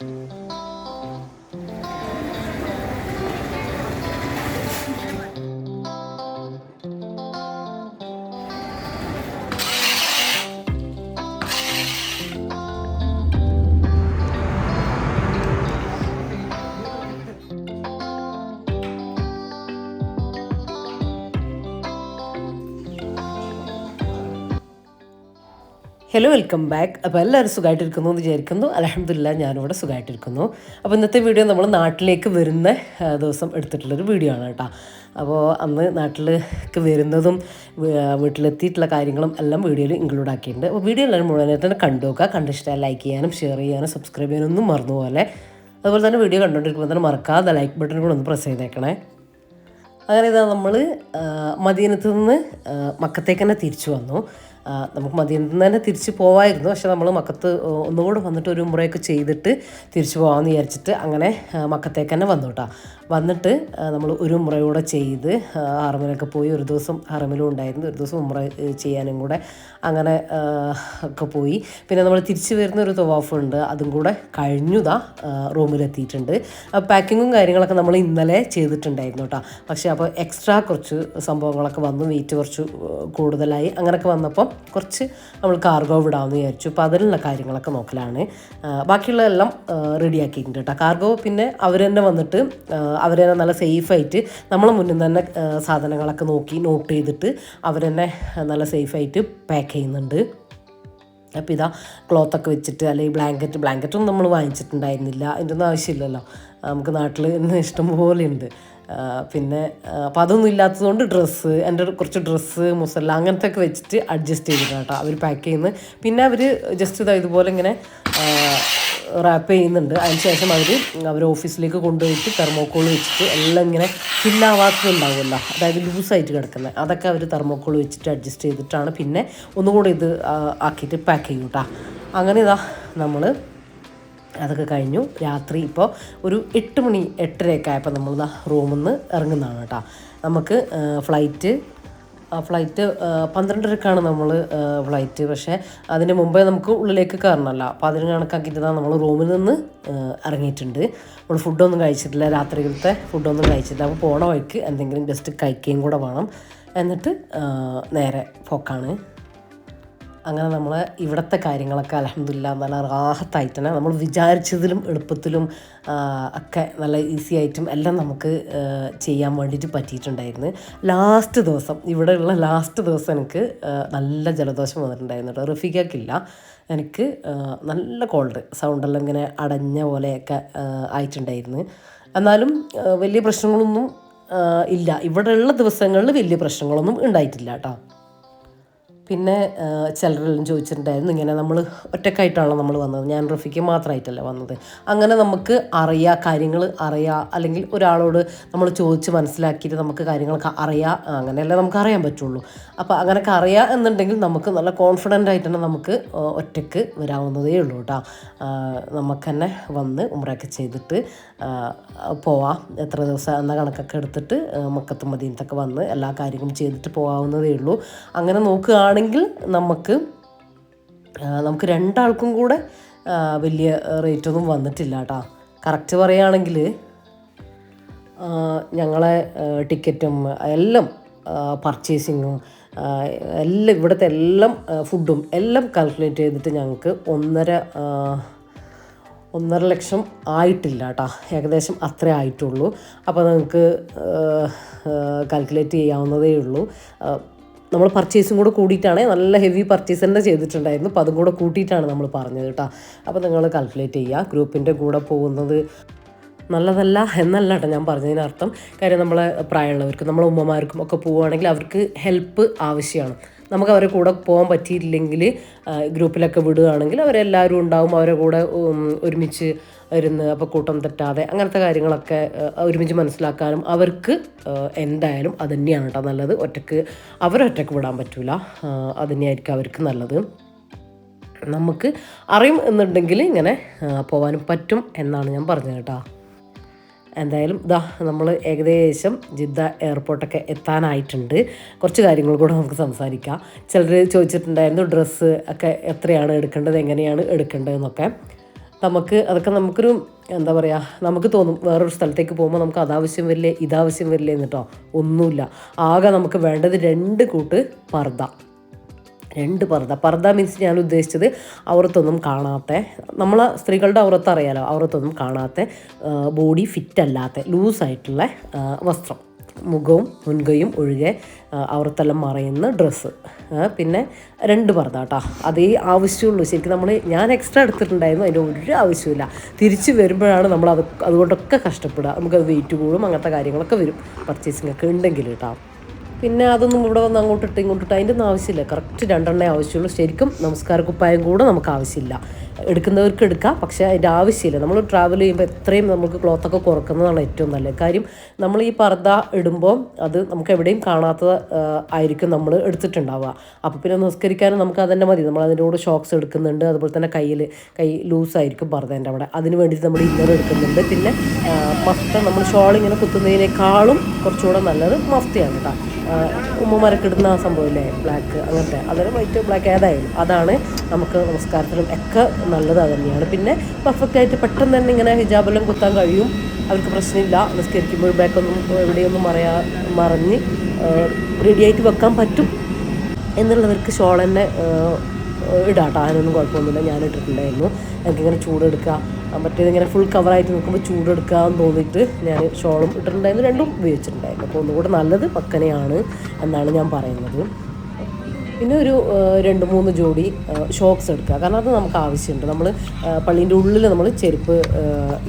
Mm-hmm. Hello welcome back അപ്പോൾ എല്ലാവരും സുഖമായിട്ടിരിക്കുന്നു എന്ന് വിചാരിക്കുന്നു. അലഹമില്ല ഞാനിവിടെ സുഖമായിട്ടിരിക്കുന്നു അപ്പോൾ ഇന്നത്തെ വീഡിയോ നമ്മൾ നാട്ടിലേക്ക് വരുന്ന ദിവസം എടുത്തിട്ടുള്ളൊരു വീഡിയോ ആണ് കേട്ടോ. അപ്പോൾ അന്ന് നാട്ടിലേക്ക് വരുന്നതും വീട്ടിലെത്തിയിട്ടുള്ള കാര്യങ്ങളും എല്ലാം വീഡിയോയിൽ ഇൻക്ലൂഡ് ആക്കിയിട്ടുണ്ട്. അപ്പോൾ വീഡിയോ എല്ലാവരും മുഴുവനായിട്ട് തന്നെ കണ്ടു നോക്കുക. കണ്ടിഷ്ടമായി ലൈക്ക് ചെയ്യാനും ഷെയർ ചെയ്യാനും സബ്സ്ക്രൈബ് ചെയ്യാനൊന്നും മറന്നു പോലെ അതുപോലെ തന്നെ വീഡിയോ കണ്ടുകൊണ്ടിരിക്കുമ്പോൾ തന്നെ മറക്കാതെ ലൈക്ക് ബട്ടൺ കൂടെ ഒന്ന് പ്രസ് ചെയ്തേക്കണേ. അങ്ങനെ ഇതാ നമ്മൾ മദീനത്ത് നിന്ന് മക്കത്തേക്ക് തന്നെ തിരിച്ചു വന്നു. നമുക്ക് മദീനത്ത് തന്നെ തിരിച്ചു പോവായിരുന്നു. പക്ഷെ നമ്മൾ മക്കത്ത് ഒന്നുകൂടെ വന്നിട്ട് ഒരു മുറയൊക്കെ ചെയ്തിട്ട് തിരിച്ചു പോകാമെന്ന് വിചാരിച്ചിട്ട് അങ്ങനെ മക്കത്തേക്ക് തന്നെ വന്നു കേട്ടോ. വന്നിട്ട് നമ്മൾ ഒരു മുറയൂടെ ചെയ്ത് ഹറമിലൊക്കെ പോയി ഒരു ദിവസം ഹറമിലും ഉണ്ടായിരുന്നു ഒരു ദിവസം ഉമ്ര ചെയ്യാനും കൂടെ അങ്ങനെ ഒക്കെ പോയി. പിന്നെ നമ്മൾ തിരിച്ചു വരുന്ന ഒരു തൊവാഫുണ്ട് അതും കൂടെ കഴിഞ്ഞുതാ റൂമിലെത്തിയിട്ടുണ്ട്. പാക്കിങ്ങും കാര്യങ്ങളൊക്കെ നമ്മൾ ഇന്നലെ ചെയ്തിട്ടുണ്ടായിരുന്നു കേട്ടോ. പക്ഷേ അപ്പോൾ എക്സ്ട്രാ കുറച്ച് സംഭവങ്ങളൊക്കെ വന്നു വെയിറ്റ് കുറച്ച് കൂടുതലായി. അങ്ങനെയൊക്കെ വന്നപ്പം കുറച്ച് നമ്മൾ കാർഗോ വിടാമെന്ന് വിചാരിച്ചു. അപ്പോൾ അതിലുള്ള കാര്യങ്ങളൊക്കെ നോക്കലാണ്. ബാക്കിയുള്ളതെല്ലാം റെഡിയാക്കിയിട്ടുണ്ട് കേട്ടോ. കാർഗോ പിന്നെ അവർ തന്നെ വന്നിട്ട് അവർ തന്നെ നല്ല സേഫായിട്ട് നമ്മൾ മുന്നിൽ തന്നെ സാധനങ്ങളൊക്കെ നോക്കി നോട്ട് ചെയ്തിട്ട് അവർ തന്നെ നല്ല സേഫായിട്ട് പാക്ക് ചെയ്യുന്നുണ്ട്. അപ്പോൾ ഇതാ ക്ലോത്തൊക്കെ വെച്ചിട്ട് അല്ലെങ്കിൽ ബ്ലാങ്കറ്റ് ബ്ലാങ്കറ്റൊന്നും നമ്മൾ വാങ്ങിച്ചിട്ടുണ്ടായിരുന്നില്ല. അതിന്റെ ഒന്നും ആവശ്യമില്ലല്ലോ. നമുക്ക് നാട്ടിൽ ഇന്ന് ഇഷ്ടംപോലെ ഉണ്ട്. പിന്നെ അപ്പോൾ അതൊന്നും ഇല്ലാത്തതുകൊണ്ട് ഡ്രസ്സ് എന്റെ കുറച്ച് ഡ്രസ്സ് മുസല്ല അങ്ങനത്തെ ഒക്കെ വെച്ചിട്ട് അഡ്ജസ്റ്റ് ചെയ്തിട്ടാണ് കേട്ടോ അവർ പാക്ക് ചെയ്യുന്നത്. പിന്നെ അവർ ജസ്റ്റ് ഇതാ ഇതുപോലെ ഇങ്ങനെ റാപ്പ് ചെയ്യുന്നുണ്ട്. അതിന് ശേഷം അവർ അവർ ഓഫീസിലേക്ക് കൊണ്ടുപോയിട്ട് തെർമോക്കോൾ വെച്ചിട്ട് എല്ലാം ഇങ്ങനെ ഫില്ലാവാത്തതുണ്ടാവുമല്ലോ അതായത് ലൂസായിട്ട് കിടക്കുന്നത് അതൊക്കെ അവർ തെർമോക്കോൾ വെച്ചിട്ട് അഡ്ജസ്റ്റ് ചെയ്തിട്ടാണ് പിന്നെ ഒന്നുകൂടി ഇത് ആക്കിയിട്ട് പാക്ക് ചെയ്യും കേട്ടോ അങ്ങനെ ഇതാ നമ്മൾ അതൊക്കെ കഴിഞ്ഞു. രാത്രി ഇപ്പോൾ ഒരു എട്ട് മണി എട്ടരയൊക്കെ ആയപ്പോൾ നമ്മൾ റൂമിൽ നിന്ന് ഇറങ്ങുന്നതാണ് കേട്ടോ നമുക്ക് ഫ്ലൈറ്റ് ഫ്ലൈറ്റ് പന്ത്രണ്ടരക്കാണ് നമ്മൾ ഫ്ലൈറ്റ് പക്ഷേ അതിന് മുമ്പേ നമുക്ക് ഉള്ളിലേക്ക് കയറണമല്ല. അപ്പോൾ അതിന് കണക്കാക്കിയിട്ട് നമ്മൾ റൂമിൽ നിന്ന് ഇറങ്ങിയിട്ടുണ്ട്. നമ്മൾ ഫുഡൊന്നും കഴിച്ചിട്ടില്ല. രാത്രിയിലത്തെ ഫുഡൊന്നും കഴിച്ചിട്ടില്ല. അപ്പോൾ പോണ വഴിക്ക് എന്തെങ്കിലും ജസ്റ്റ് കഴിക്കുകയും കൂടെ വേണം. എന്നിട്ട് നേരെ പോക്കാണ്. അങ്ങനെ നമ്മൾ ഇവിടുത്തെ കാര്യങ്ങളൊക്കെ അലഹമില്ല നല്ല റാഹത്തായിട്ട് തന്നെ നമ്മൾ വിചാരിച്ചതിലും എളുപ്പത്തിലും ഒക്കെ നല്ല ഈസി ആയിട്ടും എല്ലാം നമുക്ക് ചെയ്യാൻ വേണ്ടിയിട്ട് പറ്റിയിട്ടുണ്ടായിരുന്നു. ലാസ്റ്റ് ദിവസം ഇവിടെയുള്ള ലാസ്റ്റ് ദിവസം എനിക്ക് നല്ല ജലദോഷം വന്നിട്ടുണ്ടായിരുന്നു കേട്ടോ. റഫീഖക്കില്ല എനിക്ക് നല്ല കോൾഡ് സൗണ്ടെല്ലാം ഇങ്ങനെ അടഞ്ഞ പോലെയൊക്കെ ആയിട്ടുണ്ടായിരുന്നു. എന്നാലും വലിയ പ്രശ്നങ്ങളൊന്നും ഇല്ല. ഇവിടെയുള്ള ദിവസങ്ങളിൽ വലിയ പ്രശ്നങ്ങളൊന്നും ഉണ്ടായിട്ടില്ല കേട്ടോ. പിന്നെ ചിലരെല്ലാം ചോദിച്ചിട്ടുണ്ടായിരുന്നു ഇങ്ങനെ നമ്മൾ ഒറ്റക്കായിട്ടാണല്ലോ നമ്മൾ വന്നത്? ഞാൻ റഫിക്ക് മാത്രമായിട്ടല്ല വന്നത്? അങ്ങനെ നമുക്ക് അറിയാ കാര്യങ്ങൾ അറിയാ അല്ലെങ്കിൽ ഒരാളോട് നമ്മൾ ചോദിച്ച് മനസ്സിലാക്കിയിട്ട് നമുക്ക് കാര്യങ്ങളൊക്കെ അറിയാം അങ്ങനെയല്ലേ നമുക്ക് അറിയാൻ പറ്റുള്ളൂ. അപ്പോൾ അങ്ങനെയൊക്കെ അറിയാം എന്നുണ്ടെങ്കിൽ നമുക്ക് നല്ല കോൺഫിഡന്റ് ആയിട്ട് തന്നെ നമുക്ക് ഒറ്റയ്ക്ക് വരാവുന്നതേ ഉള്ളൂ കേട്ടോ. നമുക്ക് തന്നെ വന്ന് ഉമ്രയൊക്കെ ചെയ്തിട്ട് പോവാം. എത്ര ദിവസം എന്ന കണക്കൊക്കെ എടുത്തിട്ട് മക്കത്ത് മദീനത്തൊക്കെ വന്ന് എല്ലാ കാര്യങ്ങളും ചെയ്തിട്ട് പോകാവുന്നതേ ഉള്ളൂ. അങ്ങനെ നോക്കുകയാണെങ്കിൽ നമുക്ക് നമുക്ക് രണ്ടാൾക്കും കൂടെ വലിയ റേറ്റൊന്നും വന്നിട്ടില്ല കേട്ടോ. കറക്റ്റ് പറയുകയാണെങ്കിൽ ഞങ്ങളെ ടിക്കറ്റും എല്ലാം പർച്ചേസിങ്ങും എല്ലാം ഇവിടുത്തെ എല്ലാം ഫുഡും എല്ലാം കാൽക്കുലേറ്റ് ചെയ്തിട്ട് ഞങ്ങൾക്ക് ഒന്നര ഒന്നര ലക്ഷം ആയിട്ടില്ല കേട്ടോ ഏകദേശം അത്രേ ആയിട്ടുള്ളൂ. അപ്പോൾ നിങ്ങൾക്ക് കാൽക്കുലേറ്റ് ചെയ്യാവുന്നതേ ഉള്ളൂ. നമ്മൾ പർച്ചേസും കൂടെ കൂടിയിട്ടാണ് നല്ല ഹെവി പർച്ചേസ് തന്നെ ചെയ്തിട്ടുണ്ടായിരുന്നു. അപ്പോൾ അതും കൂടെ കൂട്ടിയിട്ടാണ് നമ്മൾ പറഞ്ഞത് കേട്ടോ അപ്പോൾ നിങ്ങൾ കാൽക്കുലേറ്റ് ചെയ്യുക. ഗ്രൂപ്പിന്റെ കൂടെ പോകുന്നത് നല്ലതല്ല എന്നല്ല കേട്ടോ ഞാൻ പറഞ്ഞതിനർത്ഥം കാര്യം നമ്മളെ പ്രായമുള്ളവർക്ക് നമ്മളെ ഉമ്മമാർക്കും ഒക്കെ പോവുകയാണെങ്കിൽ അവർക്ക് ഹെൽപ്പ് ആവശ്യമാണ്. നമുക്ക് അവരെ കൂടെ പോകാൻ പറ്റിയില്ലെങ്കിൽ ഗ്രൂപ്പിലൊക്കെ വിടുകയാണെങ്കിൽ അവരെല്ലാവരും ഉണ്ടാവും അവരെ കൂടെ ഒരുമിച്ച് ഇരുന്ന് അപ്പോൾ കൂട്ടം തെറ്റാതെ അങ്ങനത്തെ കാര്യങ്ങളൊക്കെ ഒരുമിച്ച് മനസ്സിലാക്കാനും അവർക്ക് എന്തായാലും അത് തന്നെയാണ് കേട്ടോ നല്ലത്. ഒറ്റയ്ക്ക് അവരൊറ്റക്ക് വിടാൻ പറ്റില്ല അത് തന്നെയായിരിക്കും അവർക്ക് നല്ലത്. നമുക്ക് അറിയും എന്നുണ്ടെങ്കിൽ ഇങ്ങനെ പോകാനും പറ്റും എന്നാണ് ഞാൻ പറഞ്ഞത് കേട്ടോ. എന്തായാലും ഇതാ നമ്മൾ ഏകദേശം ജിദ്ദ എയർപോർട്ടൊക്കെ എത്താനായിട്ടുണ്ട്. കുറച്ച് കാര്യങ്ങൾ കൂടെ നമുക്ക് സംസാരിക്കാം. ചിലർ ചോദിച്ചിട്ടുണ്ടായിരുന്നു ഡ്രസ്സ് ഒക്കെ എത്രയാണ് എടുക്കേണ്ടത് എങ്ങനെയാണ് എടുക്കേണ്ടതെന്നൊക്കെ. നമുക്ക് അതൊക്കെ നമുക്കൊരു എന്താ പറയുക നമുക്ക് തോന്നും വേറൊരു സ്ഥലത്തേക്ക് പോകുമ്പോൾ നമുക്ക് അതാവശ്യം വരില്ലേ ഇതാവശ്യം വരില്ലേ എന്നിട്ടോ. ഒന്നുമില്ല. ആകെ നമുക്ക് വേണ്ടത് രണ്ട് കൂട്ട് പർദ്ദ. രണ്ട് പർദ്ദ. പർദ്ദ മീൻസ് ഞാൻ ഉദ്ദേശിച്ചത് ഔറത്തൊന്നും കാണാത്ത. നമ്മളെ സ്ത്രീകളുടെ ഔറത്ത് അറിയാലോ ഔറത്തൊന്നും കാണാത്ത ബോഡി ഫിറ്റ് അല്ലാത്ത ലൂസായിട്ടുള്ള വസ്ത്രം. മുഖവും മുൻകൈയും ഒഴികെ ഔറത്തെല്ലാം മറയുന്ന ഡ്രസ്സ് പിന്നെ രണ്ട് പർദ്ദ കേട്ടോ അതേ ആവശ്യമുള്ളൂ. ശരിക്കും നമ്മൾ ഞാൻ എക്സ്ട്രാ എടുത്തിട്ടുണ്ടായിരുന്നു അതിന്റെ ഒരു ആവശ്യമില്ല തിരിച്ചു വരുമ്പോഴാണ് നമ്മൾ അത് അതുകൊണ്ടൊക്കെ കഷ്ടപ്പെടുക. നമുക്കത് വെയിറ്റ് കൂടും അങ്ങനത്തെ കാര്യങ്ങളൊക്കെ വരും. പർച്ചേസിംഗ് ഒക്കെ ഉണ്ടെങ്കിൽ കേട്ടോ പിന്നെ അതൊന്നും ഇവിടെ വന്ന് അങ്ങോട്ട് അങ്ങോട്ടിട്ട് ഇങ്ങോട്ടിട്ട് അതിന്റെ ഒന്നും ആവശ്യമില്ല. കറക്റ്റ് രണ്ടെണ്ണേ ആവശ്യമുള്ളൂ. ശരിക്കും നമസ്കാര കുപ്പായം കൂടെ നമുക്ക് ആവശ്യമില്ല. എടുക്കുന്നവർക്ക് എടുക്കാം. പക്ഷേ അതിന്റെ ആവശ്യമില്ല. നമ്മൾ ട്രാവൽ ചെയ്യുമ്പോൾ എത്രയും നമുക്ക് ക്ലോത്തൊക്കെ കുറക്കുന്നതാണ് ഏറ്റവും നല്ലത്. കാര്യം നമ്മൾ ഈ പർദ്ദ ഇടുമ്പോൾ അത് നമുക്ക് എവിടെയും കാണാത്ത ആയിരിക്കും നമ്മൾ എടുത്തിട്ടുണ്ടാവുക. അപ്പോൾ പിന്നെ നിസ്കരിക്കാനും നമുക്ക് അതന്നെ മതി. നമ്മൾ അതിന്റെ കൂടെ ഷോക്സ് എടുക്കുന്നുണ്ട്. അതുപോലെ തന്നെ കയ്യിൽ കൈ ലൂസായിരിക്കും പർദ്ദേന്റെ അവിടെ. അതിന് വേണ്ടിയിട്ട് നമ്മൾ ഇന്നർ എടുക്കുന്നുണ്ട്. പിന്നെ മഫ്ത നമ്മൾ ഷോൾ ഇങ്ങനെ കുത്തുന്നതിനേക്കാളും കുറച്ചുകൂടെ നല്ലത് മഫ്തയാണ് കേട്ടോ മരക്കിടുന്ന ആ സംഭവമില്ലേ? ബ്ലാക്ക് അങ്ങനത്തെ. അതൊരു വൈറ്റ് ബ്ലാക്ക് ഏതായാലും അതാണ് നമുക്ക് നമസ്കാരത്തിലും ഒക്കെ നല്ലത് തന്നെയാണ് പിന്നെ പെർഫെക്റ്റ് ആയിട്ട് പെട്ടെന്ന് തന്നെ ഇങ്ങനെ ഹിജാബെല്ലാം കുത്താൻ കഴിയും. അവർക്ക് പ്രശ്നമില്ല. നിസ്കരിക്കുമ്പോൾ ബാക്കൊന്നും എവിടെയൊന്നും മറയാ മറിഞ്ഞ് റെഡിയായിട്ട് വെക്കാൻ പറ്റും എന്നുള്ളവർക്ക് ഷോൾ തന്നെ ഇടാട്ടോ അതിനൊന്നും കുഴപ്പമൊന്നുമില്ല. ഞാൻ ഇട്ടിട്ടുണ്ടായിരുന്നു എനിക്കിങ്ങനെ ചൂടെടുക്കുക. മറ്റേതിങ്ങനെ ഫുൾ കവറായിട്ട് നോക്കുമ്പോൾ ചൂടെടുക്കാമെന്ന് തോന്നിയിട്ട് ഞാൻ ഷോളും ഇട്ടിട്ടുണ്ടായിരുന്നു രണ്ടും ഉപയോഗിച്ചിട്ടുണ്ടായിരുന്നു. അപ്പോൾ ഒന്നുകൂടെ നല്ലത് പക്കനെയാണ് എന്നാണ് ഞാൻ പറയുന്നത്. പിന്നെ ഒരു രണ്ട് മൂന്ന് ജോഡി ഷോക്സ് എടുക്കുക. കാരണം അത് നമുക്ക് ആവശ്യമുണ്ട്. നമ്മൾ പള്ളീന്റെ ഉള്ളിൽ നമ്മൾ ചെരുപ്പ്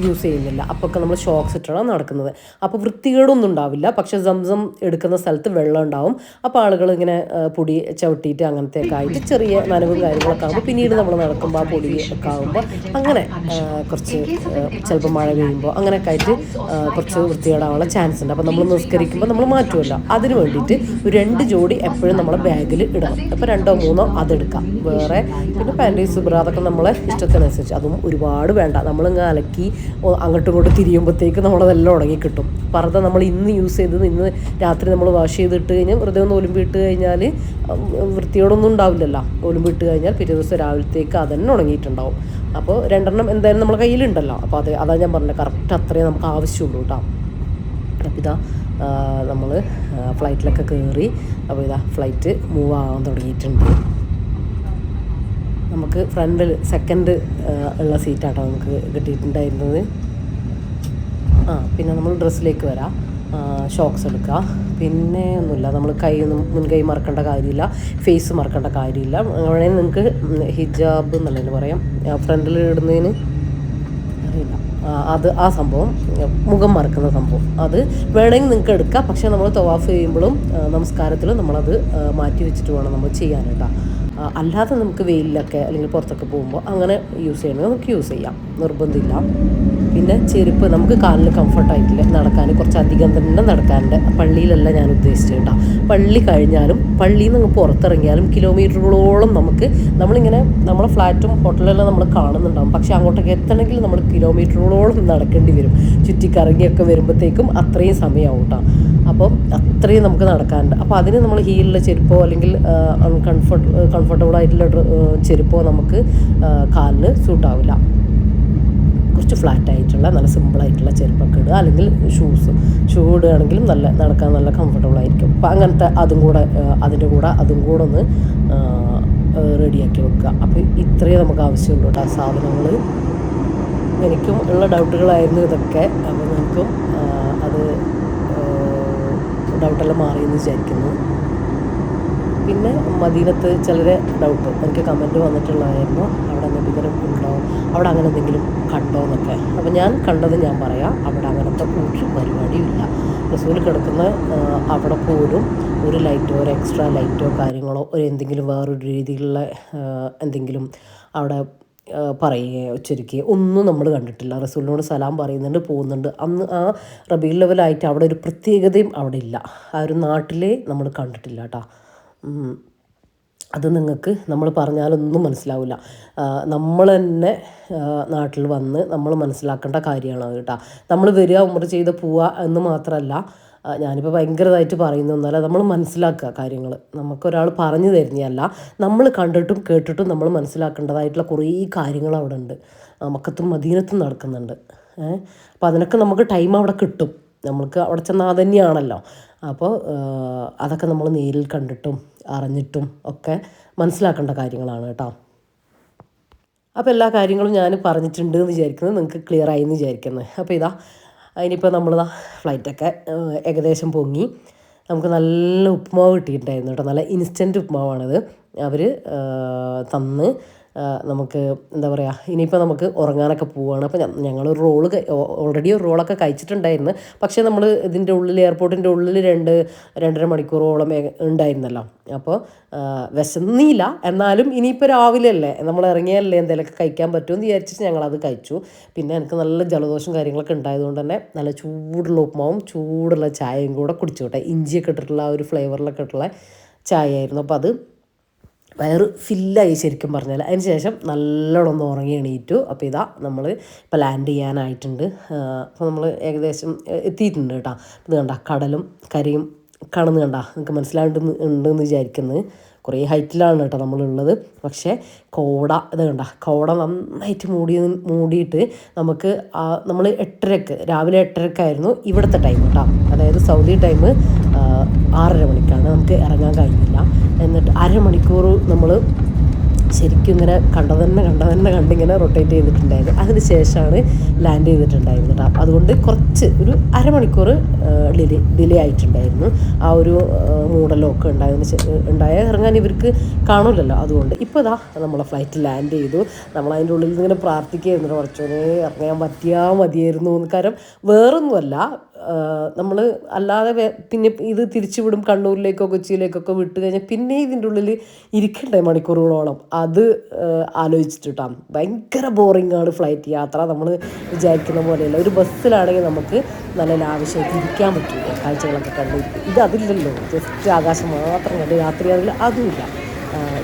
യൂസ് ചെയ്യുന്നില്ല. അപ്പോഴൊക്കെ നമ്മൾ ഷോക്സ് ഇട്ടാണ് നടക്കുന്നത്. അപ്പോൾ വൃത്തികേടൊന്നും ഉണ്ടാവില്ല. പക്ഷെ സംസം എടുക്കുന്ന സ്ഥലത്ത് വെള്ളം ഉണ്ടാവും. അപ്പോൾ ആളുകൾ ഇങ്ങനെ പൊടി ചവിട്ടിയിട്ട് അങ്ങനത്തെ ഒക്കെ ആയിട്ട് ചെറിയ നനവും കാര്യങ്ങളൊക്കെ ആകുമ്പോൾ പിന്നീട് നമ്മൾ നടക്കുമ്പോൾ ആ പൊടി ഒക്കെ ആകുമ്പോൾ അങ്ങനെ കുറച്ച് ചിലപ്പോൾ മഴ പെയ്യുമ്പോൾ അങ്ങനെയൊക്കെ ആയിട്ട് കുറച്ച് വൃത്തികേടാവാനുള്ള ചാൻസ് ഉണ്ട്. അപ്പോൾ നമ്മൾ നിസ്കരിക്കുമ്പോൾ നമ്മൾ മാറ്റുമല്ലോ അതിന് വേണ്ടിയിട്ട് രണ്ട് ജോഡി എപ്പോഴും നമ്മളെ ബാഗിൽ ഇടണം. അപ്പോൾ രണ്ടോ മൂന്നോ അതെടുക്കാം. വേറെ പിന്നെ പാന്റി സുബ്ര അതൊക്കെ നമ്മളെ ഇഷ്ടത്തിനനുസരിച്ച്. അതും ഒരുപാട് വേണ്ട. നമ്മളിങ്ങനെ അലക്കി അങ്ങോട്ടും ഇങ്ങോട്ടും തിരിയുമ്പോഴത്തേക്ക് നമ്മളതെല്ലാം ഉണങ്ങി കിട്ടും പർദ്ദ നമ്മൾ ഇന്ന് യൂസ് ചെയ്തത് ഇന്ന് രാത്രി നമ്മൾ വാഷ് ചെയ്തിട്ട് കഴിഞ്ഞ് വെറുതെ ഒന്ന് ഒലുമ്പിട്ട് കഴിഞ്ഞാൽ വൃത്തിയോടൊന്നും ഉണ്ടാവില്ലല്ലോ. ഒലുമ്പിട്ട് കഴിഞ്ഞാൽ പിറ്റേ ദിവസം രാവിലത്തേക്ക് അതന്നെ ഉണങ്ങിയിട്ടുണ്ടാവും. അപ്പോൾ രണ്ടെണ്ണം എന്തായാലും നമ്മുടെ കയ്യിലുണ്ടല്ലോ. അപ്പോൾ അത് അതാ ഞാൻ പറഞ്ഞത്. കറക്റ്റ് അത്രയും നമുക്ക് ആവശ്യമുള്ളൂ കേട്ടോ അപ്പം ഇതാ നമ്മൾ ഫ്ലൈറ്റിലൊക്കെ കയറി അപ്പോൾ ഇതാ ഫ്ലൈറ്റ് മൂവ് ആവാൻ തുടങ്ങിയിട്ടുണ്ട്. നമുക്ക് ഫ്രണ്ടിൽ സെക്കൻഡ് ഉള്ള സീറ്റാട്ടോ നമുക്ക് കിട്ടിയിട്ടുണ്ടായിരുന്നത്. ആ പിന്നെ നമ്മൾ ഡ്രസ്സിലേക്ക് വരാം. ഷോക്സ് എടുക്കുക പിന്നെ ഒന്നുമില്ല. നമ്മൾ കൈ മുൻകൈ മറക്കേണ്ട കാര്യമില്ല. ഫേസ് മറക്കേണ്ട കാര്യമില്ല. അങ്ങനെ നിങ്ങൾക്ക് ഹിജാബ് എന്നല്ലേ പറയാം. ഫ്രണ്ടിൽ ഇടുന്നതിന് അത് ആ സംഭവം മുഖം മറക്കുന്ന സംഭവം. അത് വേണമെങ്കിൽ നിങ്ങൾക്ക് എടുക്കാം പക്ഷേ നമ്മൾ തവാഫ് ചെയ്യുമ്പോഴും നമസ്കാരത്തിലും നമ്മളത് മാറ്റി വെച്ചിട്ട് വേണം നമ്മൾ ചെയ്യാനായിട്ടാണ് അല്ലാതെ നമുക്ക് വെയിലൊക്കെ അല്ലെങ്കിൽ പുറത്തൊക്കെ പോകുമ്പോൾ അങ്ങനെ യൂസ് ചെയ്യണമെങ്കിൽ നമുക്ക് യൂസ് ചെയ്യാം. നിർബന്ധമില്ല. പിന്നെ ചെരുപ്പ് നമുക്ക് കാലിന് കംഫർട്ടായിട്ടില്ല നടക്കാൻ കുറച്ചധികം തന്നെ നടക്കാനുണ്ട്. പള്ളിയിലല്ല ഞാൻ ഉദ്ദേശിച്ചത് കേട്ടോ. പള്ളി കഴിഞ്ഞാലും പള്ളിയിൽ നിന്ന് പുറത്തിറങ്ങിയാലും കിലോമീറ്ററുകളോളം നമുക്ക് നമ്മളിങ്ങനെ നമ്മളെ ഫ്ലാറ്റും ഹോട്ടലെല്ലാം നമ്മൾ കാണുന്നുണ്ടാവും. പക്ഷേ അങ്ങോട്ടൊക്കെ എത്തണമെങ്കിൽ നമ്മൾ കിലോമീറ്ററുകളോളം നടക്കേണ്ടി വരും. ചുറ്റിക്കറങ്ങിയൊക്കെ വരുമ്പോഴത്തേക്കും അത്രയും സമയമാവും കേട്ടോ. അപ്പം അത്രയും നമുക്ക് നടക്കാനുണ്ട്. അപ്പോൾ അതിന് നമ്മൾ ഹീലിലെ ചെരുപ്പോ അല്ലെങ്കിൽ അൺകംഫർട്ട് കംഫർട്ടബിൾ ആയിട്ടുള്ള ചെരുപ്പോ നമുക്ക് കാലിന് സൂട്ടാവില്ല കുറച്ച് ഫ്ലാറ്റ് ആയിട്ടുള്ള നല്ല സിമ്പിളായിട്ടുള്ള ചെരുപ്പൊക്കെ ഇടുക. അല്ലെങ്കിൽ ഷൂസ് ഷൂ ഇടുകയാണെങ്കിലും നല്ല നടക്കാൻ നല്ല കംഫർട്ടബിൾ ആയിരിക്കും. അപ്പം അങ്ങനത്തെ അതും കൂടെ അതിന്റെ കൂടെ അതും കൂടെ ഒന്ന് റെഡിയാക്കി വെക്കുക. അപ്പോൾ ഇത്രയേ നമുക്ക് ആവശ്യമുള്ളൂ കേട്ടോ. സാധനങ്ങൾ എനിക്കും ഉള്ള ഡൗട്ടുകളായിരുന്നു ഇതൊക്കെ. അപ്പോൾ അത് ഡൗട്ടെല്ലാം മാറിയെന്ന് വിചാരിക്കുന്നു. പിന്നെ മദീനത്ത് ചിലരെ ഡൗട്ട് എനിക്ക് കമന്റ് വന്നിട്ടുള്ളതായിരുന്നു. അവിടെ എന്തെങ്കിലും ഉണ്ടോ? അവിടെ അങ്ങനെ എന്തെങ്കിലും കണ്ടോ എന്നൊക്കെ. അപ്പോൾ ഞാൻ കണ്ടത് ഞാൻ പറയാം. അവിടെ അങ്ങനത്തെ ഒരു പരിപാടിയും ഇല്ല. റസൂൽ കിടക്കുന്ന അവിടെ പോലും ഒരു ലൈറ്റോ ഒരു എക്സ്ട്രാ ലൈറ്റോ കാര്യങ്ങളോ ഒരു എന്തെങ്കിലും വേറൊരു രീതിയിലുള്ള എന്തെങ്കിലും അവിടെ പറയുകയോ ഉച്ചരിക്കുകയോ ഒന്നും നമ്മൾ കണ്ടിട്ടില്ല. റസൂലിനോട് സലാം പറയുന്നുണ്ട് പോകുന്നുണ്ട്. അന്ന് ആ റബീൽ ലെവലായിട്ട് അവിടെ ഒരു പ്രത്യേകതയും അവിടെ ഇല്ല. ആ ഒരു നാട്ടിലെ നമ്മൾ കണ്ടിട്ടില്ല കേട്ടോ അത് നിങ്ങൾക്ക് നമ്മൾ പറഞ്ഞാലൊന്നും മനസ്സിലാവില്ല നമ്മൾ തന്നെ നാട്ടിൽ വന്ന് നമ്മൾ മനസ്സിലാക്കേണ്ട കാര്യമാണ് കേട്ടോ നമ്മൾ വരിക ഉമ്മർ ചെയ്ത് പോവുക എന്ന് മാത്രമല്ല ഞാനിപ്പോൾ ഭയങ്കരമായിട്ട് പറയുന്നു. ഒന്നല്ല നമ്മൾ മനസ്സിലാക്കുക കാര്യങ്ങൾ നമുക്കൊരാൾ പറഞ്ഞു തരുന്നതല്ല. നമ്മൾ കണ്ടിട്ടും കേട്ടിട്ടും നമ്മൾ മനസ്സിലാക്കേണ്ടതായിട്ടുള്ള കുറേ കാര്യങ്ങൾ അവിടെ ഉണ്ട് മക്കത്തും മദീനത്തും നടക്കുന്നുണ്ട്. അപ്പോൾ അതിനൊക്കെ നമുക്ക് ടൈം അവിടെ കിട്ടും. നമ്മൾക്ക് അവിടെ ചെന്നാൽ തന്നെയാണല്ലോ അപ്പോൾ അതൊക്കെ നമ്മൾ നേരിൽ കണ്ടിട്ടും അറിഞ്ഞിട്ടും ഒക്കെ മനസ്സിലാക്കേണ്ട കാര്യങ്ങളാണ് കേട്ടോ. അപ്പോൾ എല്ലാ കാര്യങ്ങളും ഞാൻ പറഞ്ഞിട്ടുണ്ട് എന്ന് വിചാരിക്കുന്നത് നിങ്ങൾക്ക് ക്ലിയർ ആയി എന്ന് വിചാരിക്കുന്നത് അപ്പോൾ ഇതാ അതിനിപ്പോൾ നമ്മൾ ഫ്ലൈറ്റൊക്കെ ഏകദേശം പൊങ്ങി. നമുക്ക് നല്ല ഉപ്പുമാവ് കിട്ടിയിട്ടുണ്ടായിരുന്നു കേട്ടോ. നല്ല ഇൻസ്റ്റന്റ് ഉപ്പുമാവാണത് അവർ തന്ന് നമുക്ക് എന്താ പറയുക ഇനിയിപ്പോൾ നമുക്ക് ഉറങ്ങാനൊക്കെ പോവുകയാണ് അപ്പോൾ ഞങ്ങൾ ഒരു റോൾ ഓൾറെഡി ഒരു റോളൊക്കെ കഴിച്ചിട്ടുണ്ടായിരുന്നു. പക്ഷേ നമ്മൾ ഇതിന്റെ ഉള്ളിൽ എയർപോർട്ടിന്റെ ഉള്ളിൽ രണ്ട് രണ്ടര മണിക്കൂറോളം ഉണ്ടായിരുന്നല്ലോ. അപ്പോൾ വിശന്നില്ല. എന്നാലും ഇനിയിപ്പോൾ രാവിലെ അല്ലേ നമ്മൾ ഇറങ്ങിയല്ലേ എന്തെങ്കിലുമൊക്കെ കഴിക്കാൻ പറ്റുമെന്ന് വിചാരിച്ചിട്ട് ഞങ്ങളത് കഴിച്ചു. പിന്നെ എനിക്ക് നല്ല ജലദോഷം കാര്യങ്ങളൊക്കെ ഉണ്ടായതുകൊണ്ട് തന്നെ നല്ല ചൂടുള്ള ഉപ്പുമാവും ചൂടുള്ള ചായയും കൂടെ കുടിച്ചോട്ടെ. ഇഞ്ചിയൊക്കെ ഇട്ടിട്ടുള്ള ആ ഒരു ഫ്ലേവറിലൊക്കെ ഇട്ടുള്ള ചായ ആയിരുന്നു അപ്പോൾ അത് വയറ് ഫില്ലായി ശരിക്കും പറഞ്ഞാൽ അതിന് ശേഷം നല്ലോണം ഒന്ന് ഉറങ്ങി എണീറ്റു. അപ്പോൾ ഇതാ നമ്മൾ ഇപ്പോൾ ലാൻഡ് ചെയ്യാനായിട്ടുണ്ട്. അപ്പോൾ നമ്മൾ ഏകദേശം എത്തിയിട്ടുണ്ട് കേട്ടോ. ഇത് കണ്ട കടലും കരയും കാണുന്നത് കണ്ട? നിങ്ങൾക്ക് മനസ്സിലായിട്ട് ഉണ്ടെന്ന് വിചാരിക്കുന്നത് കുറേ ഹൈറ്റിലാണ് കേട്ടോ നമ്മളുള്ളത്. പക്ഷേ കോട ഇത് കണ്ട കോട നന്നായിട്ട് മൂടി മൂടിയിട്ട് നമുക്ക് നമ്മൾ എട്ടരക്ക് രാവിലെ എട്ടരക്കായിരുന്നു ഇവിടുത്തെ ടൈം കേട്ടോ അതായത് സൗദി ടൈം ആറര മണിക്കാണ് നമുക്ക് ഇറങ്ങാൻ കഴിഞ്ഞില്ല. എന്നിട്ട് അരമണിക്കൂർ നമ്മൾ ശരിക്കും ഇങ്ങനെ കണ്ട തന്നെ കണ്ട തന്നെ കണ്ടിങ്ങനെ റൊട്ടേറ്റ് ചെയ്തിട്ടുണ്ടായിരുന്നു. അതിന് ശേഷമാണ് ലാൻഡ് ചെയ്തിട്ടുണ്ടായിരുന്നത് കേട്ടോ അതുകൊണ്ട് കുറച്ച് ഒരു അരമണിക്കൂർ ഡിലേ ഡിലേ ആയിട്ടുണ്ടായിരുന്നു. ആ ഒരു മൂടലൊക്കെ ഉണ്ടായതിന് ഉണ്ടായ ഇറങ്ങാൻ ഇവർക്ക് കാണില്ലല്ലോ അതുകൊണ്ട് ഇപ്പോൾ ഇതാ നമ്മളെ ഫ്ലൈറ്റ് ലാൻഡ് ചെയ്തു. നമ്മൾ അതിന്റെ ഉള്ളിൽ ഇങ്ങനെ പ്രാർത്ഥിക്കുകയായിരുന്നു കുറച്ചുകൂടെ ഇറങ്ങാൻ പറ്റിയാൽ മതിയായിരുന്നു കാരണം വേറൊന്നുമല്ല. നമ്മൾ അല്ലാതെ പിന്നെ ഇത് തിരിച്ചുവിടും കണ്ണൂരിലേക്കോ കൊച്ചിയിലേക്കൊക്കെ വിട്ട് കഴിഞ്ഞാൽ പിന്നെ ഇതിന്റെ ഉള്ളിൽ ഇരിക്കണ്ടേ മണിക്കൂറുകളോളം. അത് ആലോചിച്ചിട്ടാണ് ഭയങ്കര ബോറിങ്ങാണ് ഫ്ലൈറ്റ് യാത്ര. നമ്മൾ വിചാരിക്കുന്ന പോലെയല്ല. ഒരു ബസ്സിലാണെങ്കിൽ നമുക്ക് നല്ല ലാവശ്യമായിട്ട് ഇരിക്കാൻ പറ്റില്ല കാഴ്ചകളൊക്കെ കണ്ട് ഇത് അതില്ലല്ലോ. ജസ്റ്റ് ആകാശം മാത്രം കണ്ട് യാത്രയാണെങ്കിൽ അതുമില്ല.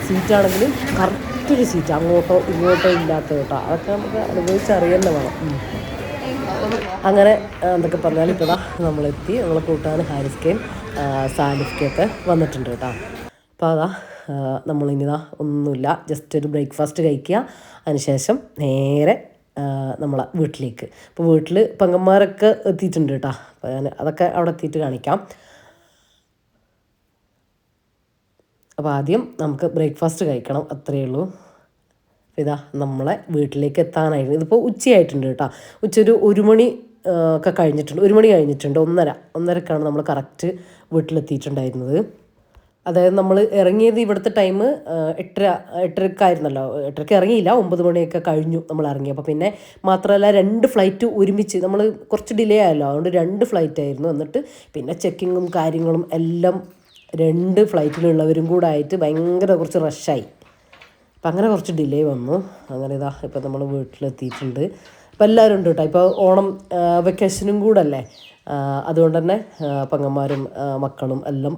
സീറ്റാണെങ്കിലും കറക്റ്റ് ഒരു സീറ്റ്. അങ്ങോട്ടോ ഇങ്ങോട്ടോ ഇല്ലാത്ത കേട്ടോ. അതൊക്കെ നമുക്ക് അനുഭവിച്ചറിയേണ്ടതാണ്. അങ്ങനെ എന്തൊക്കെ പറഞ്ഞാൽ ഇപ്പോൾ നമ്മളെത്തി. നമ്മളെ കൂട്ടാൻ ഹാരിസ്കയും സാലിഫ്ക്കൊക്കെ വന്നിട്ടുണ്ട് കേട്ടോ. അപ്പോൾ അതാ നമ്മളിനിതാ ഒന്നുമില്ല. ജസ്റ്റ് ഒരു ബ്രേക്ക്ഫാസ്റ്റ് കഴിക്കുക. അതിനുശേഷം നേരെ നമ്മളെ വീട്ടിലേക്ക്. അപ്പോൾ വീട്ടിൽ പെങ്ങന്മാരൊക്കെ എത്തിയിട്ടുണ്ട് കേട്ടോ. അപ്പോൾ ഞാൻ അതൊക്കെ അവിടെ എത്തിയിട്ട് കാണിക്കാം. അപ്പോൾ ആദ്യം നമുക്ക് ബ്രേക്ക്ഫാസ്റ്റ് കഴിക്കണം. അത്രയേ ഉള്ളൂ. ഇതാ നമ്മളെ വീട്ടിലേക്ക് എത്താനായിരുന്നു ഇതിപ്പോൾ ഉച്ചയായിട്ടുണ്ട് കേട്ടോ. ഉച്ച ഒരു ഒരു മണി ഒക്കെ കഴിഞ്ഞിട്ടുണ്ട്. ഒരു മണി കഴിഞ്ഞിട്ടുണ്ട്. ഒന്നര. ഒന്നരക്കാണ് നമ്മൾ കറക്റ്റ് വീട്ടിലെത്തിയിട്ടുണ്ടായിരുന്നത്. അതായത് നമ്മൾ ഇറങ്ങിയത് ഇവിടുത്തെ ടൈം എട്ടര എട്ടരക്കായിരുന്നല്ലോ. എട്ടരക്ക് ഇറങ്ങിയില്ല. ഒമ്പത് മണിയൊക്കെ കഴിഞ്ഞു നമ്മൾ ഇറങ്ങി. അപ്പോൾ പിന്നെ മാത്രമല്ല രണ്ട് ഫ്ലൈറ്റ് ഒരുമിച്ച് നമ്മൾ കുറച്ച് ഡിലേ ആയല്ലോ. അതുകൊണ്ട് രണ്ട് ഫ്ലൈറ്റ് ആയിരുന്നു. എന്നിട്ട് പിന്നെ ചെക്കിങ്ങും കാര്യങ്ങളും എല്ലാം രണ്ട് ഫ്ലൈറ്റിലുള്ളവരും കൂടെ ആയിട്ട് ഭയങ്കര കുറച്ച് റഷായി അപ്പം അങ്ങനെ കുറച്ച് ഡിലേ വന്നു. അങ്ങനെ ഇതാ ഇപ്പം നമ്മൾ വീട്ടിലെത്തിയിട്ടുണ്ട്. അപ്പോൾ എല്ലാവരും ഉണ്ട് കേട്ടോ ഇപ്പോൾ ഓണം വെക്കേഷനും കൂടെ അല്ലേ അതുകൊണ്ട് തന്നെ പങ്ങന്മാരും മക്കളും എല്ലാം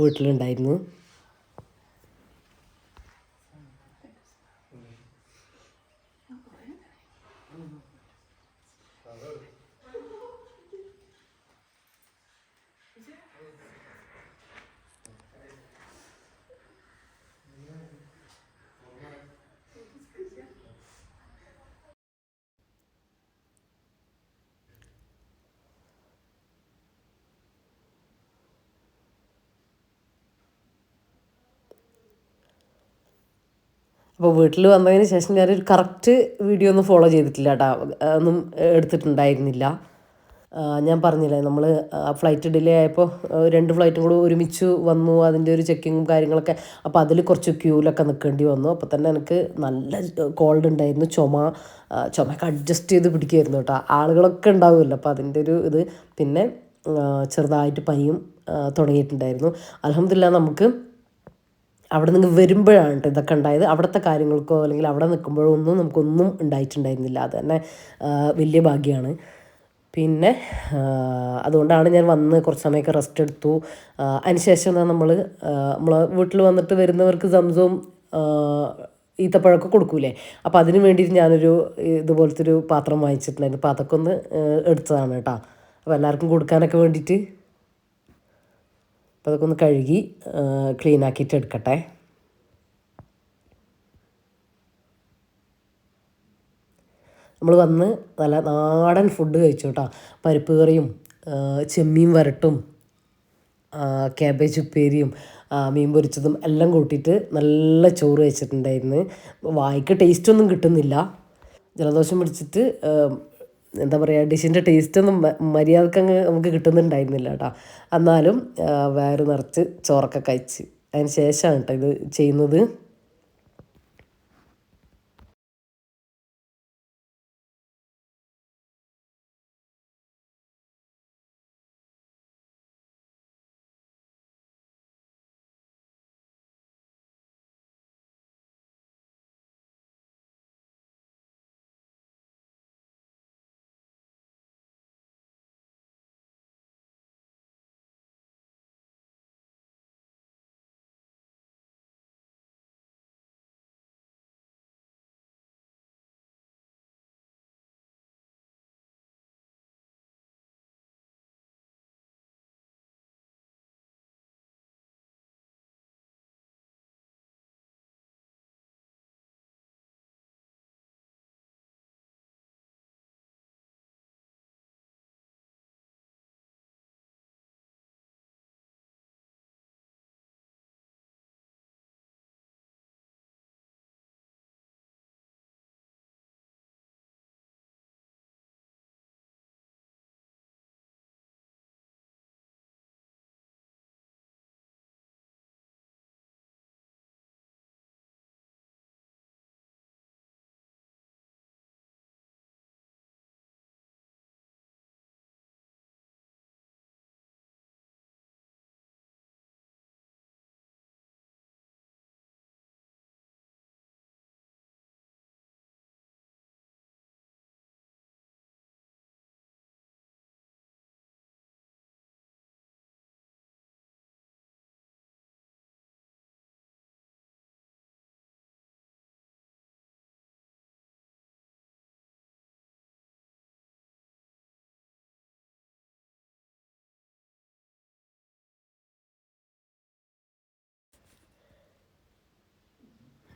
വീട്ടിലുണ്ടായിരുന്നു. അപ്പോൾ വീട്ടിൽ വന്നതിന് ശേഷം ഞാനൊരു കറക്റ്റ് വീഡിയോ ഒന്നും ഫോളോ ചെയ്തിട്ടില്ല കേട്ടോ ഒന്നും എടുത്തിട്ടുണ്ടായിരുന്നില്ല ഞാൻ പറഞ്ഞില്ലേ നമ്മൾ ഫ്ലൈറ്റ് ഡിലേ ആയപ്പോൾ രണ്ട് ഫ്ലൈറ്റും കൂടെ ഒരുമിച്ച് വന്നു അതിന്റെ ഒരു ചെക്കിങ്ങും കാര്യങ്ങളൊക്കെ. അപ്പോൾ അതിൽ കുറച്ച് ക്യൂവിലൊക്കെ നിൽക്കേണ്ടി വന്നു. അപ്പോൾ തന്നെ എനിക്ക് നല്ല കോൾഡ് ഉണ്ടായിരുന്നു ചുമ ചുമയൊക്കെ അഡ്ജസ്റ്റ് ചെയ്ത് പിടിക്കുമായിരുന്നു കേട്ടോ. ആളുകളൊക്കെ ഉണ്ടാവുമല്ലോ അപ്പോൾ അതിന്റെ ഒരു ഇത്. പിന്നെ ചെറുതായിട്ട് പനിയും തുടങ്ങിയിട്ടുണ്ടായിരുന്നു. അലഹമില്ല നമുക്ക് അവിടെ നിന്ന് വരുമ്പോഴാണ് ഇതൊക്കെ ഉണ്ടായത്. അവിടുത്തെ കാര്യങ്ങൾക്കോ അല്ലെങ്കിൽ അവിടെ നിൽക്കുമ്പോഴോ ഒന്നും നമുക്കൊന്നും ഉണ്ടായിട്ടുണ്ടായിരുന്നില്ല. അത് തന്നെ വലിയ ഭാഗ്യമാണ് പിന്നെ അതുകൊണ്ടാണ് ഞാൻ വന്ന് കുറച്ച് സമയമൊക്കെ റെസ്റ്റ് എടുത്തു. അതിനുശേഷം നമ്മൾ നമ്മൾ വീട്ടിൽ വന്നിട്ട് വരുന്നവർക്ക് സംസവും ഈത്തപ്പഴമൊക്കെ കൊടുക്കൂലേ? അപ്പോൾ അതിന് വേണ്ടിയിട്ട് ഞാനൊരു ഇതുപോലത്തെ ഒരു പാത്രം വാങ്ങിച്ചിട്ടുണ്ടായിരുന്നു. അപ്പോൾ അതൊക്കെ ഒന്ന് എടുത്തതാണ് കേട്ടോ. അപ്പോൾ എല്ലാവർക്കും കൊടുക്കാനൊക്കെ വേണ്ടിയിട്ട് അപ്പോൾ അതൊക്കെ ഒന്ന് കഴുകി ക്ലീൻ ആക്കിയിട്ട് എടുക്കട്ടെ. നമ്മൾ വന്ന് നല്ല നാടൻ ഫുഡ് കഴിച്ചു കേട്ടോ. പരിപ്പ് കറിയും ചെമ്മീൻ വരട്ടും ക്യാബേജ് ഉപ്പേരിയും മീൻ പൊരിച്ചതും എല്ലാം കൂട്ടിയിട്ട് നല്ല ചോറ് വെച്ചിട്ടുണ്ടായിരുന്നു വായിക്ക് ടേസ്റ്റൊന്നും കിട്ടുന്നില്ല. ജലദോഷം പിടിച്ചിട്ട് എന്താ പറയുക ഡിഷിന്റെ ടേസ്റ്റൊന്നും മര്യാദയ്ക്ക് അങ്ങ് നമുക്ക് കിട്ടുന്നുണ്ടായിരുന്നില്ല കേട്ടോ എന്നാലും വയറ് നിറച്ച് ചോറൊക്കെ കഴിച്ച്. അതിന് ശേഷമാണ് കേട്ടോ ഇത് ചെയ്യുന്നത്.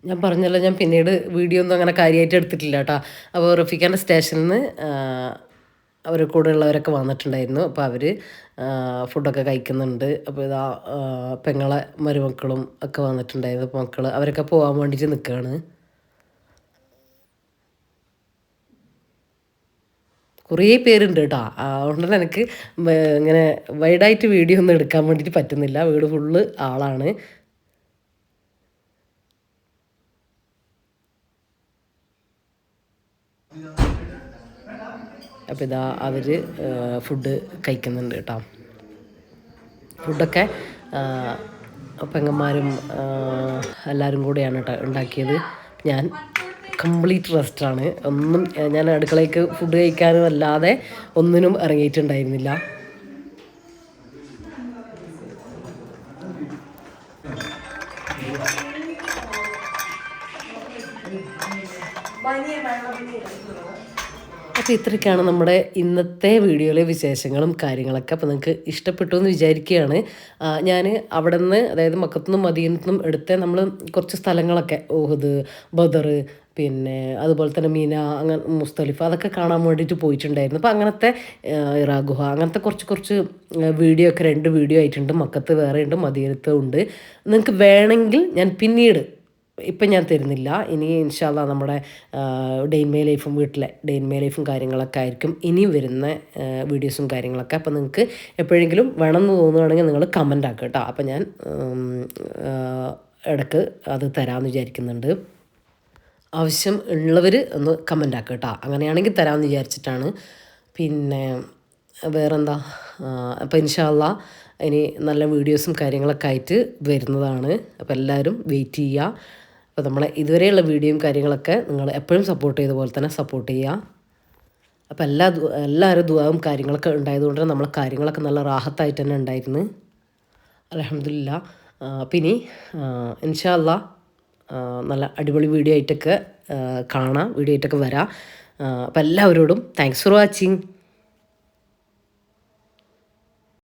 ഞാൻ പറഞ്ഞല്ലോ ഞാൻ പിന്നീട് വീഡിയോ ഒന്നും അങ്ങനെ കാര്യമായിട്ട് എടുത്തിട്ടില്ല കേട്ടോ അപ്പോൾ റഫീഖാന്റെ സ്റ്റേഷനിൽ നിന്ന് അവർ കൂടെ ഉള്ളവരൊക്കെ വന്നിട്ടുണ്ടായിരുന്നു. അപ്പോൾ അവർ ഫുഡൊക്കെ കഴിക്കുന്നുണ്ട്. അപ്പോൾ ഇതാ പെങ്ങളെ മരുമക്കളും ഒക്കെ വന്നിട്ടുണ്ടായിരുന്നു. അപ്പോൾ മക്കൾ അവരൊക്കെ പോകാൻ വേണ്ടിയിട്ട് നിൽക്കുകയാണ് കുറേ പേരുണ്ട് കേട്ടോ അതുകൊണ്ട് എനിക്ക് ഇങ്ങനെ വൈഡായിട്ട് വീഡിയോ ഒന്നും എടുക്കാൻ വേണ്ടിയിട്ട് പറ്റുന്നില്ല. വീട് ഫുള്ള് ആളാണ്. അപ്പോൾ ഇതാ അവർ ഫുഡ് കഴിക്കുന്നുണ്ട് കേട്ടോ. ഫുഡൊക്കെ പെങ്ങന്മാരും എല്ലാവരും കൂടെയാണ് കേട്ടോ ഉണ്ടാക്കിയത്. ഞാൻ കംപ്ലീറ്റ് റെസ്റ്റാണ് ഒന്നും ഞാൻ അടുക്കളയ്ക്ക് ഫുഡ് കഴിക്കാനും അല്ലാതെ ഒന്നിനും ഇറങ്ങിയിട്ടുണ്ടായിരുന്നില്ല. അപ്പോൾ ഇത്രയൊക്കെയാണ് നമ്മുടെ ഇന്നത്തെ വീഡിയോയിലെ വിശേഷങ്ങളും കാര്യങ്ങളൊക്കെ. അപ്പോൾ നിങ്ങൾക്ക് ഇഷ്ടപ്പെട്ടു എന്ന് വിചാരിക്കുകയാണ്. ഞാൻ അവിടെ നിന്ന് അതായത് മക്കത്തുനിന്നും മദീനത്തുനിന്നും എടുത്ത നമ്മൾ കുറച്ച് സ്ഥലങ്ങളൊക്കെ. ഓഹദ് ബദർ പിന്നെ അതുപോലെ തന്നെ മീന അങ്ങനെ മുസ്തലിഫ അതൊക്കെ കാണാൻ വേണ്ടിയിട്ട് പോയിട്ടുണ്ടായിരുന്നു. അപ്പോൾ അങ്ങനത്തെ ഇറാഗുഹ അങ്ങനത്തെ കുറച്ച് കുറച്ച് വീഡിയോ ഒക്കെ രണ്ട് വീഡിയോ ആയിട്ടുണ്ട്. മക്കത്ത് വേറെ ഉണ്ട് മദീനത്തും ഉണ്ട്. നിങ്ങൾക്ക് വേണമെങ്കിൽ ഞാൻ പിന്നീട് ഇപ്പം ഞാൻ തരുന്നില്ല. ഇനി ഇൻഷാല്ല നമ്മുടെ ഡെയിൻമേ ലൈഫും വീട്ടിലെ ഡെയിൻമേ ലൈഫും കാര്യങ്ങളൊക്കെ ആയിരിക്കും. ഇനി വരുന്ന വീഡിയോസും കാര്യങ്ങളൊക്കെ അപ്പോൾ നിങ്ങൾക്ക് എപ്പോഴെങ്കിലും വേണമെന്ന് തോന്നുകയാണെങ്കിൽ നിങ്ങൾ കമന്റ് ആക്കുക കേട്ടോ. അപ്പോൾ ഞാൻ ഇടയ്ക്ക് അത് തരാമെന്ന് വിചാരിക്കുന്നുണ്ട്. ആവശ്യം ഉള്ളവർ ഒന്ന് കമന്റ് ആക്കുക കേട്ടോ. അങ്ങനെയാണെങ്കിൽ തരാമെന്ന് വിചാരിച്ചിട്ടാണ്. പിന്നെ വേറെന്താ? അപ്പോൾ ഇൻഷാല്ല ഇനി നല്ല വീഡിയോസും കാര്യങ്ങളൊക്കെ ആയിട്ട് വരുന്നതാണ്. അപ്പോൾ എല്ലാവരും വെയിറ്റ് ചെയ്യുക. അപ്പോൾ നമ്മളെ ഇതുവരെയുള്ള വീഡിയോയും കാര്യങ്ങളൊക്കെ നിങ്ങൾ എപ്പോഴും സപ്പോർട്ട് ചെയ്ത പോലെ തന്നെ സപ്പോർട്ട് ചെയ്യുക. അപ്പോൾ എല്ലാ എല്ലാവരും ദുവാവും കാര്യങ്ങളൊക്കെ ഉണ്ടായതുകൊണ്ട് നമ്മളെ കാര്യങ്ങളൊക്കെ നല്ല റാഹത്തായിട്ട് തന്നെ ഉണ്ടായിരുന്നു. അലഹമില്ല പിന്നെ ഇൻഷാല്ല നല്ല അടിപൊളി വീഡിയോ ആയിട്ടൊക്കെ കാണാം വീഡിയോ ആയിട്ടൊക്കെ വരാം. അപ്പോൾ എല്ലാവരോടും താങ്ക്സ് ഫോർ വാച്ചിങ്